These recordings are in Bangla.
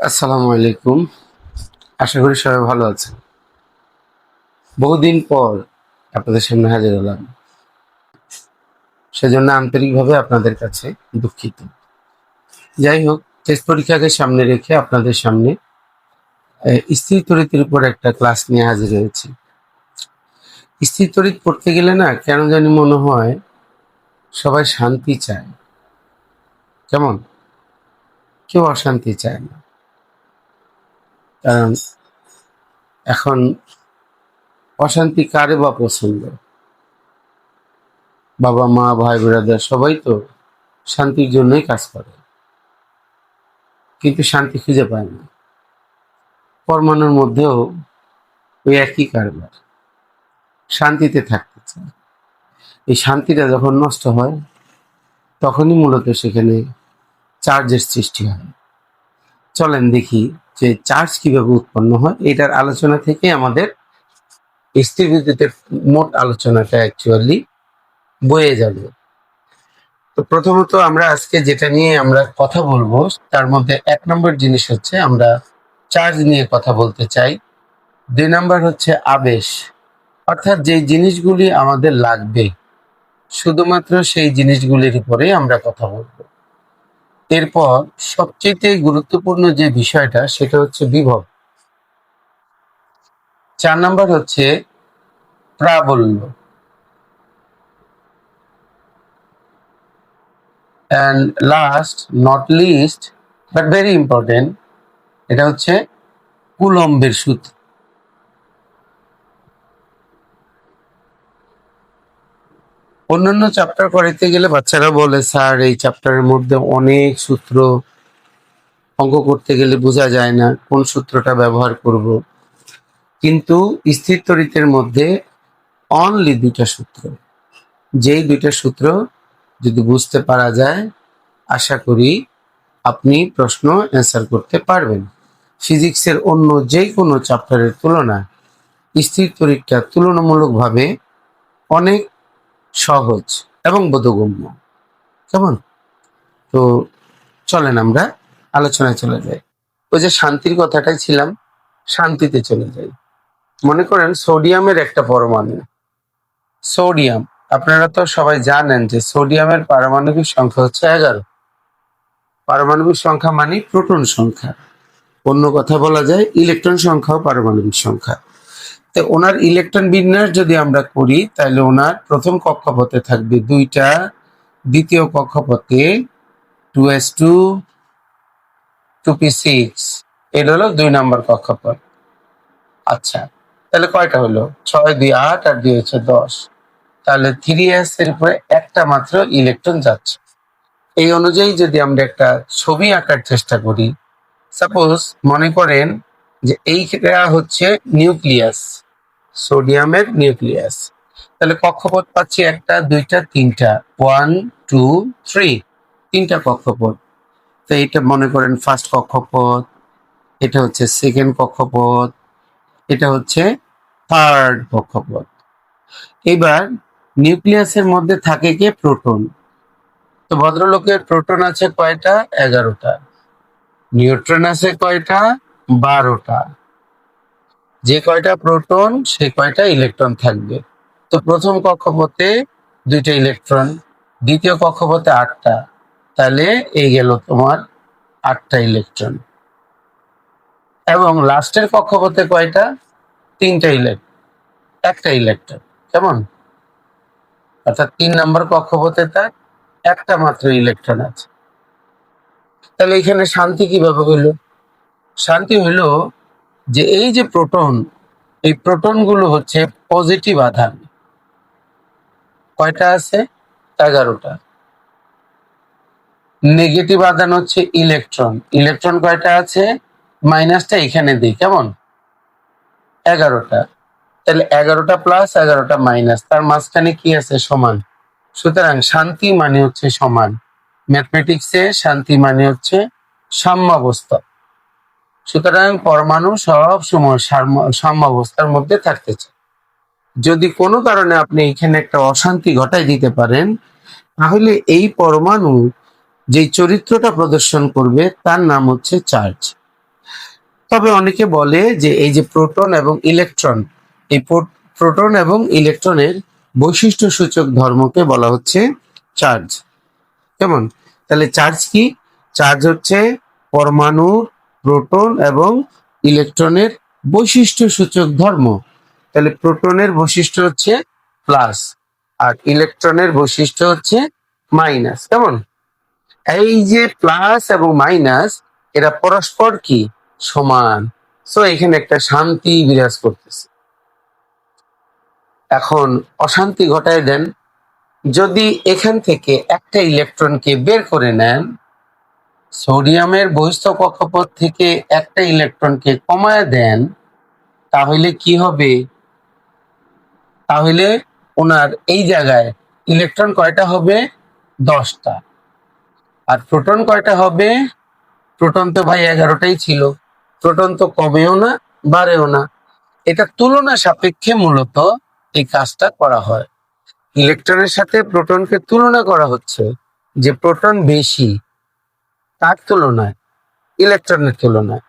আসসালামু আলাইকুম। আশা করি সবাই ভালো আছেন। বহুদিন পর আপনাদের সামনে হাজির হলাম। সেজন্য আন্তরিকভাবে আপনাদের কাছে দুঃখিত। যাই হোক টেস্ট পরীক্ষাকে সামনে রেখে আপনাদের সামনে স্থির তরিতের উপর একটা ক্লাস নিয়ে হাজির হয়েছি। স্থির তরিত পড়তে গেলে না কেন জানি মনে হয় সবাই শান্তি চায়। কেমন? কেউ অশান্তি চায় না। কারণ এখন অশান্তি কারে বা পছন্দ? বাবা, মা, ভাই ব্রাদার সবাই তো শান্তির জন্যই কাজ করে। কিন্তু শান্তি খুঁজে পায় না। পরমাণুর মধ্যেও ওই একই কারবার। শান্তিতে থাকতে চায়। এই শান্তিটা যখন নষ্ট হয়, তখনই মূলত সেখানে চার্জের সৃষ্টি হয়। চলেন দেখি যে চার্জ কীভাবে উৎপন্ন হয়, এটার আলোচনা থেকে আমাদের স্থির বিদ্যুতের মোট আলোচনাটা অ্যাকচুয়ালি বয়ে যাবে। তো প্রথমত আমরা আজকে যেটা নিয়ে আমরা কথা বলব, তার মধ্যে এক নম্বর জিনিস হচ্ছে আমরা চার্জ নিয়ে কথা বলতে চাই। দুই নম্বর হচ্ছে আবেশ। অর্থাৎ যে জিনিসগুলি আমাদের লাগবে, শুধুমাত্র সেই জিনিসগুলির উপরেই আমরা কথা বলব। এরপর সবচেয়ে গুরুত্বপূর্ণ যে বিষয়টা, সেটা হচ্ছে বিভব। চার নাম্বার হচ্ছে প্রাবল্য। And last not least but very important এটা হচ্ছে কুলম্বের সূত্র। অন্যান্য চ্যাপ্টার করাইতে গেলে বাচ্চারা বলে, স্যার, এই চ্যাপ্টারের মধ্যে অনেক সূত্র অঙ্ক করতে গেলে বোঝা যায় না কোন সূত্রটা ব্যবহার করব। কিন্তু স্থির তরিতের মধ্যে অনলি দুইটা সূত্র। যেই দুইটা সূত্র যদি বুঝতে পারা যায়, আশা করি আপনি প্রশ্ন অ্যান্সার করতে পারবেন। ফিজিক্সের অন্য যে কোনো চ্যাপ্টারের তুলনায় স্থির তরিতটা তুলনামূলকভাবে অনেক সহজ এবং বোধগম্য। কেমন? তো চলেন আমরা আলোচনায় চলে যাই। ওই যে শান্তির কথাটাই ছিলাম, শান্তিতে চলে যাই। মনে করেন সোডিয়ামের একটা পরমাণু। সোডিয়াম, আপনারা তো সবাই জানেন যে সোডিয়ামের পারমাণবিক সংখ্যা হচ্ছে এগারো। পারমাণবিক সংখ্যা মানে প্রোটন সংখ্যা। অন্য কথা বলা যায় ইলেকট্রন সংখ্যাও পারমাণবিক সংখ্যা। তো ওনার ইলেকট্রন বিন্যাস যদি আমরা করি, তাহলে ওনার প্রথম কক্ষপথে থাকবে দুইটা, দ্বিতীয় কক্ষপথে two S two two P six এটা হলো দুই নম্বর কক্ষপথ। আচ্ছা তাহলে কয়টা হলো? ছয়, দুই, আট, আর দুই হচ্ছে দশ। তাহলে থ্রি এস এর উপরে একটা মাত্র ইলেকট্রন যাচ্ছে। এই অনুযায়ী যদি আমরা একটা ছবি আঁকার চেষ্টা করি সাপোজ মনে করেন যে এইটা হচ্ছে নিউক্লিয়াস, সোডিয়ামের নিউক্লিয়াস। তাহলে কক্ষপথ পাচ্ছি একটা, দুইটা, তিনটা। ওয়ান টু থ্রি তিনটা কক্ষপথ। তো এটা মনে করেন ফার্স্ট কক্ষপথ, এটা হচ্ছে সেকেন্ড কক্ষপথ, এটা হচ্ছে থার্ড কক্ষপথ। এবার নিউক্লিয়াসের মধ্যে থাকে কে প্রোটন। তো ভদ্রলোকের প্রোটন আছে কয়টা? এগারোটা। নিউট্রন আছে কয়টা? বারোটা। যে কয়টা প্রোটন, সে কয়টা ইলেকট্রন থাকবে। তো প্রথম কক্ষপথে দুইটা ইলেকট্রন, দ্বিতীয় কক্ষপথে আটটা। তাহলে এই গেল তোমার আটটা ইলেকট্রন। এবং লাস্টের কক্ষপথে কয়টা? তিনটা ইলেকট্রন একটা ইলেকট্রন। কেমন? অর্থাৎ তিন নম্বর কক্ষপথে তার একটা মাত্র ইলেকট্রন আছে। তাহলে এখানে শান্তি কীভাবে হইল শান্তি হইল যে এই যে প্রোটন, এই প্রোটনগুলো হচ্ছে পজিটিভ আধান। কয়টা আছে? এগারোটা। নেগেটিভ আধান হচ্ছে ইলেকট্রন। ইলেকট্রন কয়টা আছে? মাইনাসটা এখানে দিই, কেমন? এগারোটা। তাহলে এগারোটা প্লাস এগারোটা মাইনাস তার মাঝখানে কি আছে? সমান। সুতরাং শান্তি মানে হচ্ছে সমান। ম্যাথমেটিক্সে শান্তি মানে হচ্ছে সাম্যাবস্থা। সুতরাং পরমাণু সব সময় সাম্য- সাম্যাবস্থার মধ্যে থাকতে যদি কোনো কারণে আপনি এখানে একটা অশান্তি ঘটাই দিতে পারেন, তাহলে এই পরমাণু যে চরিত্রটা প্রদর্শন করবে, তার নাম হচ্ছে চার্জ। তবে অনেকে বলে যে এই যে প্রোটন এবং ইলেকট্রন, এই প্রোটন এবং ইলেকট্রনের বৈশিষ্ট্য সূচক ধর্মকে বলা হচ্ছে চার্জ। কেমন? তাহলে চার্জ কি? চার্জ হচ্ছে পরমাণুর প্রোটন এবং ইলেকট্রনের বৈশিষ্ট্য সূচক ধর্ম। তাহলে প্রোটনের বৈশিষ্ট্য হচ্ছে প্লাস, আর ইলেকট্রনের বৈশিষ্ট্য হচ্ছে মাইনাস। কেমন? এই যে প্লাস এবং মাইনাস, এরা পরস্পর কি? সমান। সো এখানে একটা শান্তি বিরাজ করতেছে। এখন অশান্তি ঘটায় দেন। যদি এখান থেকে একটা ইলেকট্রনকে বের করে নেন সোডিয়ামের বহিস্থ কক্ষপথ থেকে একটা ইলেকট্রনকে কমায় দেন, তাহলে কি হবে? তাহলে ওনার এই জায়গায় ইলেকট্রন কয়টা হবে? দশটা। আর প্রোটন কয়টা হবে? প্রোটন তো ভাই এগারোটাই ছিল। প্রোটন তো কমেও না, বাড়েও না। এটা তুলনা সাপেক্ষে মূলত এই কাজটা করা হয়। ইলেকট্রনের সাথে প্রোটনকে তুলনা করা হচ্ছে যে প্রোটন বেশি তার তুলনায় ইলেকট্রনের তুলনায়।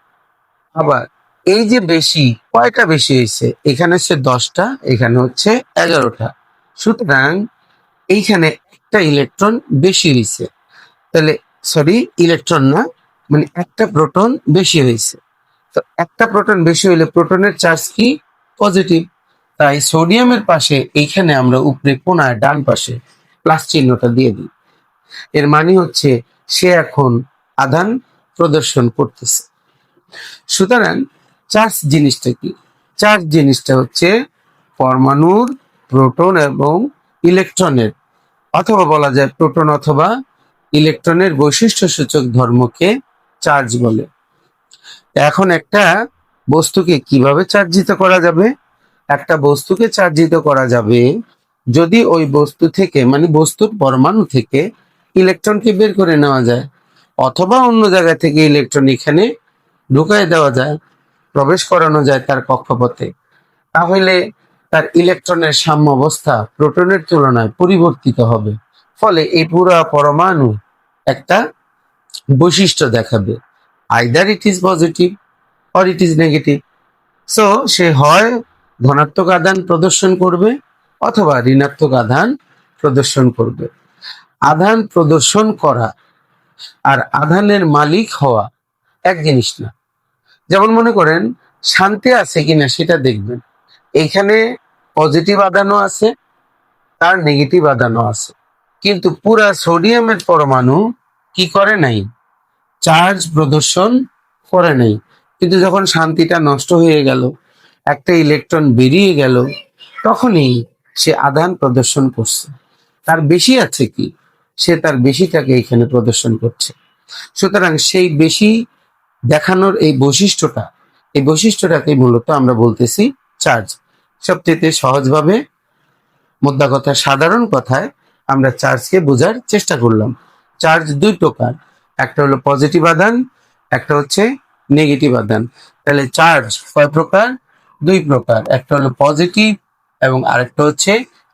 আবার এই যে বেশি, কয়টা বেশি হয়েছে? এখানে হচ্ছে দশটা, এখানে হচ্ছে এগারোটা। সুতরাং এইখানে একটা ইলেকট্রন বেশি হয়েছে। তাহলে সরি ইলেকট্রন না মানে একটা প্রোটন বেশি হয়েছে। তো একটা প্রোটন বেশি হইলে প্রোটনের চার্জ কি? পজিটিভ তাই সোডিয়ামের পাশে, এইখানে আমরা উপরে কোনায়, ডান পাশে প্লাস চিহ্নটা দিয়ে দিই। এর মানে হচ্ছে, সে এখন আধান প্রদর্শন করতেছে। সুতরাং চার্জ জিনিসটা কি? চার্জ জিনিসটা হচ্ছে পরমাণুর প্রোটন এবং ইলেকট্রনের, অথবা বলা যায় প্রোটন অথবা ইলেকট্রনের বৈশিষ্ট্য সূচক ধর্মকে চার্জ বলে। এখন একটা বস্তুকে কীভাবে চার্জিত করা যাবে? একটা বস্তুকে চার্জিত করা যাবে যদি ওই বস্তু থেকে মানে বস্তুর পরমাণু থেকে ইলেকট্রনকে বের করে নেওয়া যায়। অথবা অন্য জায়গা থেকে ইলেকট্রন এখানে ঢুকায় দেওয়া যায়, প্রবেশ করানো যায় তার কক্ষপথে। তাহলে তার ইলেকট্রনের সাম্য অবস্থা প্রোটনের তুলনায় পরিবর্তিত হবে। ফলে এই পুরো পরমাণু একটা বৈশিষ্ট্য দেখাবে। Either it is positive or it is negative so সে হয় ধনাত্মক আধান প্রদর্শন করবে অথবা ঋণাত্মক আধান প্রদর্শন করবে। আধান প্রদর্শন করা আর আধানের মালিক হওয়া এক জিনিস না। যেমন মনে করেন, শান্তি আছে কিনা সেটা দেখবেন। এখানে পজিটিভ আদানও আছে, তার নেগেটিভ আদানও আছে। কিন্তু পুরা সোডিয়ামের পরমাণু কি করে নাই? চার্জ প্রদর্শন করে নাই। কিন্তু যখন শান্তিটা নষ্ট হয়ে গেল, একটা ইলেকট্রন বেরিয়ে গেল, তখনই সে আধান প্রদর্শন করছে। তার বেশি আছে কি? সে তার বেশিটাকে এখানে প্রদর্শন করছে। সুতরাং সেই বেশি দেখানোর এই বৈশিষ্ট্যটা, এই বৈশিষ্ট্যটাকে মূলত আমরা বলতেছি চার্জ। সবচেয়ে সহজভাবে মোদ্দা কথা সাধারণ কথায় আমরা চার্জকে বোঝার চেষ্টা করলাম। চার্জ দুই প্রকার, একটা হলো পজিটিভ আধান, একটা হচ্ছে নেগেটিভ আধান। তাহলে চার্জ কয় প্রকার? দুই প্রকার, একটা হলো পজিটিভ এবং আরেকটা হচ্ছে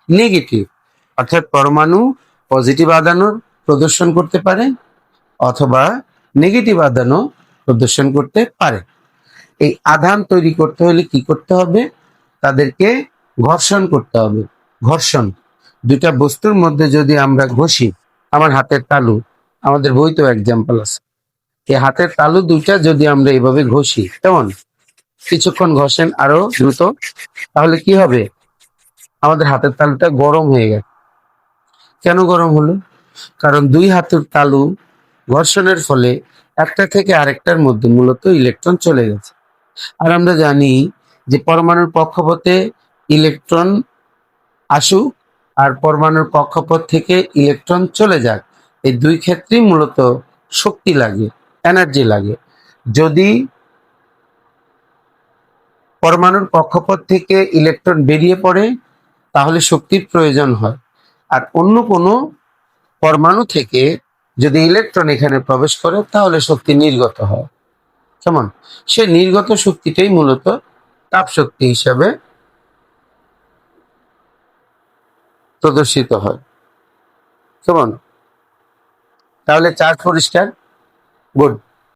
নেগেটিভ। অর্থাৎ পরমাণু পজিটিভ আদানও প্রদর্শন করতে পারে, অথবা নেগেটিভ আদানও প্রদর্শন করতে পারে। এই আধান তৈরি করতে হলে কি করতে হবে? তাদেরকে ঘর্ষণ করতে হবে। ঘর্ষণ, দুইটা বস্তুর মধ্যে যদি আমরা ঘষি, আমার হাতের তালু, আমাদের বইতেও এক্সাম্পল আছে। এই হাতের তালু দুইটা যদি আমরা এইভাবে ঘষি, কেমন? কিছুক্ষণ ঘষেন আরও দ্রুত, তাহলে কি হবে? আমাদের হাতের তালুটা গরম হয়ে গেছে। কেন গরম হলো? কারণ দুই হাতের তালু ঘর্ষণের ফলে একটা থেকে আরেকটার মধ্যে মূলত ইলেকট্রন চলে গেছে। আর আমরা জানি যে পরমাণুর কক্ষপথে ইলেকট্রন আসুক আর পরমাণুর কক্ষপথ থেকে ইলেকট্রন চলে যাক, এই দুই ক্ষেত্রেই মূলত শক্তি লাগে, এনার্জি লাগে। যদি পরমাণুর কক্ষপথ থেকে ইলেকট্রন বেরিয়ে পড়ে, তাহলে শক্তির প্রয়োজন হয়। আর অন্য কোনো পরমাণু থেকে যদি ইলেকট্রন এখানে প্রবেশ করে, তাহলে শক্তি নির্গত হয়। কেমন? সে নির্গত শক্তিটাই মূলত তাপ শক্তি হিসাবে প্রদর্শিত হয়। কেমন? তাহলে চার্জ পরিষ্কার? গুড।